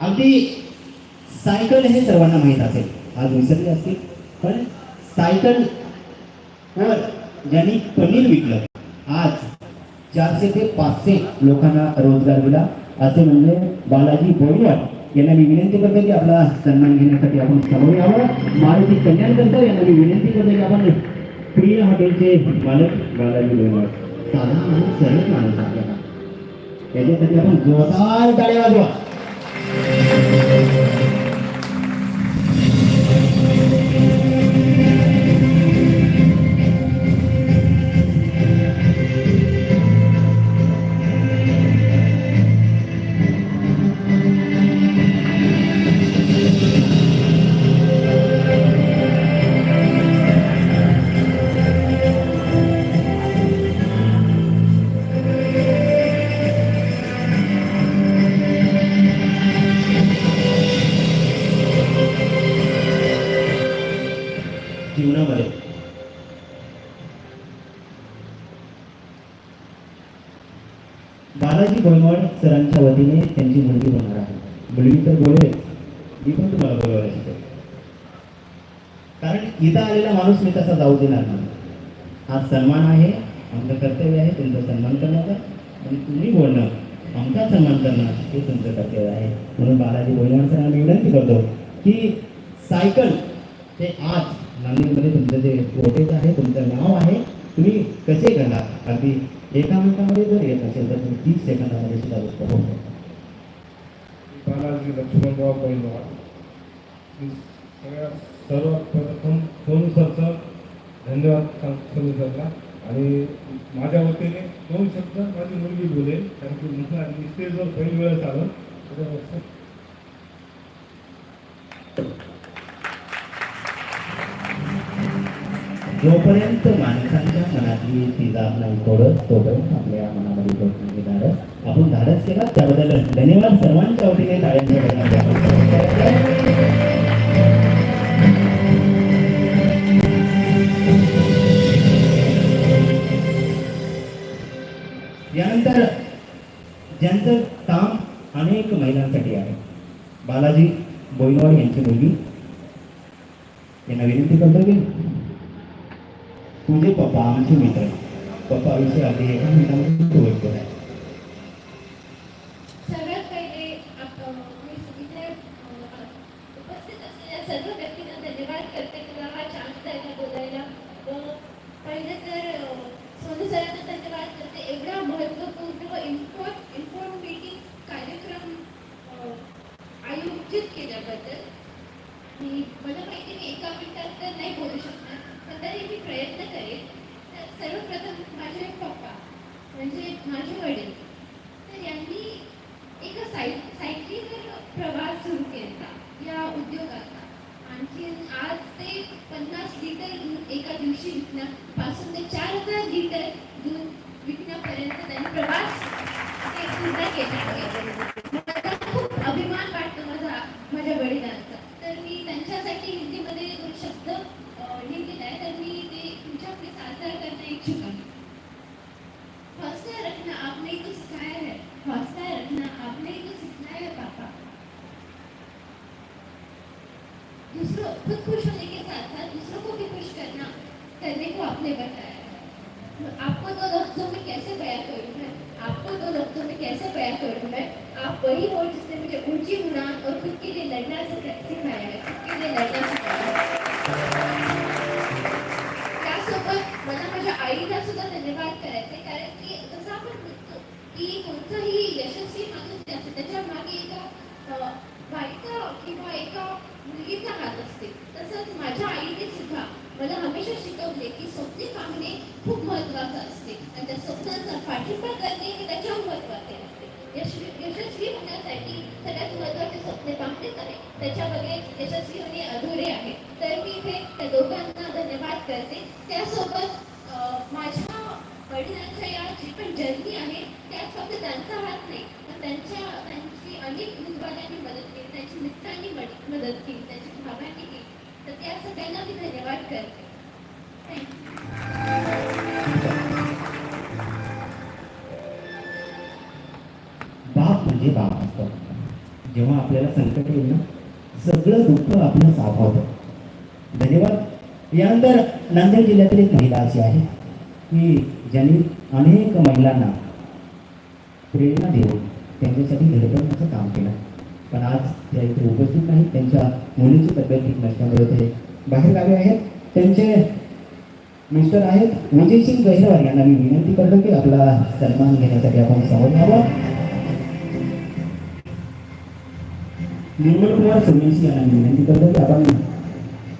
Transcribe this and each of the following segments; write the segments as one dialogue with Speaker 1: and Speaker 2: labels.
Speaker 1: अगदी सायकल हे सर्वांना माहीत असेल. आज विसरले असतील पण सायकल वर ज्यांनी पनीर विकलं आज चारशे ते पाचशे लोकांना रोजगार दिला. असे म्हणजे बालाजी बोईवाड यांना मी विनंती करतो की आपला सन्मान घेण्यासाठी आपण समोर यावं. मारुती कल्याणकर यांना मी विनंती करतो की आपण प्रिय हॉटेलचे मालक बालाजी बोईवाड साधा माणूस सरळ माणूस आपल्याला त्याच्यासाठी आपण जोरदार गाड्या वाजवा. बालाजी भोईमड सरांच्या वतीने त्यांची मुलगी होणार आहे. मुलगी तर बोलेल मी पण तुम्हाला बोलवायला शिकेल कारण इथं आलेला माणूस मी तसा जाऊ देणार नाही. हा सन्मान आहे आमचं कर्तव्य आहे तुमचा सन्मान करण्याचा. आणि तुम्ही बोलणं आमचा सन्मान करणं हे तुमचं कर्तव्य आहे. म्हणून बालाजी भोईमड सरांना आम्ही विनंती करतो की सायकल ते आज नांदेडमध्ये तुमचं जे कोटेज आहे तुमचं नाव आहे तुम्ही कसे करणार? अगदी एका मिनिटामध्ये जर येत असेल तर तुम्ही तीस सेकंदामध्ये सुद्धा व्यक्त होऊ शकता.
Speaker 2: बालाजी लक्ष्मणराव पैलवार मी सगळ्यात सर्वप्रथम सोनू धन्यवाद सांगतो सरला. आणि माझ्या वतीने दोन शब्द माझी मुलगी बोलेल कारण की मुलं आणि स्टेजवर पहिली वेळेस आलं
Speaker 1: जोपर्यंत माणसांच्या मनातली ती जात नाही तोडत तोपर्यंत आपल्या मनामध्ये होत नाही धाडस आपण धाडस केला त्याबद्दल धन्यवाद सर्वांच्या वतीने टाळ्यांच्या यानंतर ज्यांचं काम अनेक महिलांसाठी आहे. बालाजी बोईनवाड यांची मुलगी. यांना विनंती करतो की तुझे पप्पा आमचे मित्र पप्पा विषयी अगदी एका मिनिटामध्ये तू व्यक्त आहे
Speaker 3: सगळ्यात पहिले मी इथे उपस्थित असलेल्या सर्व व्यक्तींना धन्यवाद करते की मी मला माहिती मी एका मिनिटात तर नाही बोलू शकणार पण तरी मी प्रयत्न करेन. तर सर्वप्रथम माझे पप्पा म्हणजे माझे वडील तर यांनी एका साय सायकलीवर प्रवास सुरू केला या उद्योगाचा. आणखी आज ते पन्नास लिटर दूध एका दिवशी विकण्यापासून ते चार हजार लिटर दूध विकण्यापर्यंत त्यांनी प्रवास ते केला आहे मला खूप अभिमान वाटतो माझा माझ्या वडिलांचा तर मी त्यांच्यासाठी हिंदीमध्ये दोन शब्द अ, लिहिलेले आहे तर मी ते तुमच्याकडे सादर करणे इच्छुक आहे हौसला रखना आपने ही तो सिखाया है हौसला रखना आपने ही तो सिखाया है पापा दूसरों खुद खुश होने के साथ साथ दूसरों को भी खुश करना करने को आपने बताया आपको दो लफ्जों में कैसे बयां करूँ मैं आपको दो लफ्जों में कैसे बयां करूँ मैं आप वही हो जिसने मुझे ऊंची उड़ान और खुद के लिए लड़ना सिखाया है खुद के लिए लड़ना सिखाया है त्यासोबत मला माझ्या आईला सुद्धा धन्यवाद करायचे कारण की जसं आपण म्हणतो की कोणताही यशस्वी माणूस जे असते त्याच्यामागे एका बायका किंवा एका मुलगीचा हात असते. तसंच माझ्या आईने सुद्धा मला हमेशा की स्वप्ने पाहणे खूप महत्त्वाचं असते. आणि त्या स्वप्नांचा पाठिंबा करणे हे त्याच्याहून महत्त्वाचे असते. यशस्वी यशस्वी होण्यासाठी सगळ्यात महत्त्वाचे स्वप्ने पाहणेच आहे. त्याच्यामध्ये यशस्वी होणे अधुरे आहे. तर मी इथे त्या दोघांना धन्यवाद करते. त्यासोबत माझ्या वडिलांच्या या जी पण जर्नी आहे त्यात फक्त त्यांचा हात नाही तर त्यांच्या त्यांची अनेक दूधवाल्यांनी मदत केली. त्यांची मित्रांनी मदत केली. त्यांची भावांनी केली तर त्या सगळ्यांना मी धन्यवाद करते.
Speaker 1: बाप म्हणजे बाप असतो. जेव्हा आपल्याला संकट येईल ना सगळं दुःख आपलं साफवतं धन्यवाद. यानंतर नांदेड जिल्ह्यातील एक महिला अशी आहे की ज्यांनी अनेक महिलांना प्रेरणा देऊन त्यांच्यासाठी धडपडण्याचं काम केलं. पण आज त्या इथे उपस्थित नाही त्यांच्या मुलीची तब्येत ठीक नसल्यामुळे ते बाहेर आहेत. त्यांचे मिस्टर आहेत विजयसिंग गहिरवार यांना मी विनंती करतो की आपला सन्मान घेण्यासाठी आपण समोर यावं निर्मल कुमार सोमेशी यांना मी विनंती करतो की आपण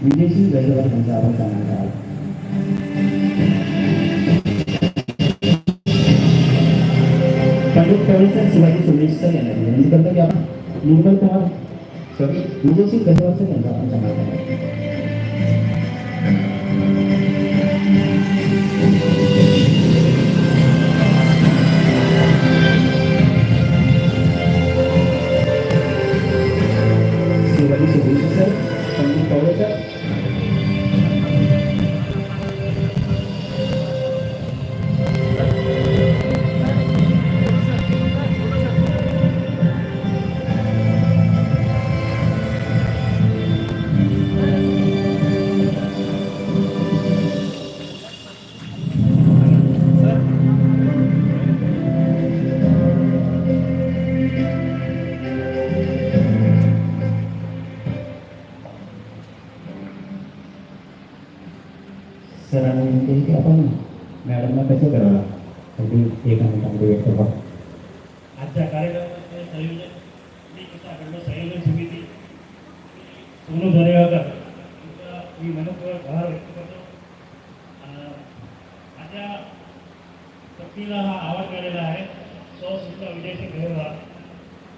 Speaker 1: विजयसिंग गहिरवार यांचा आपण सन्मान करावा. पंडित प्रवीण शिवाजी सोमेश सर यांना विनंती करतो की आपण निर्मल कुमार, सॉरी विजयसिंग गहिरवार सर यांचा आपण सन्मान करावा. सरांना विनंती आहे की आपण मॅडमला कसं करावं? अगदी एक मिनिटामध्ये व्यक्त व्हा.
Speaker 4: आजच्या कार्यक्रमाचे संयोजन मी कसा संयोजन समिती सोनू दरेगावकर मी मनपूर्वक आभार व्यक्त करतो. माझ्या पत्नीला हा आवाज मिळालेला आहे. सौ सुद्धा विजयसिंग गहेरवार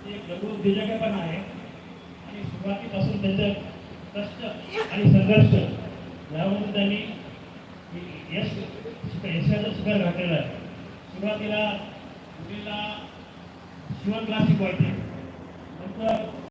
Speaker 4: ते लघु उद्योजक पण आहे. आणि सुरुवातीपासून त्यांचं कष्ट आणि संघर्ष यामध्ये त्यांनी यश यशाचं शिखर गाठलेलं आहे. सुरुवातीला मुलीला शिवण क्लास शिकवायचे नंतर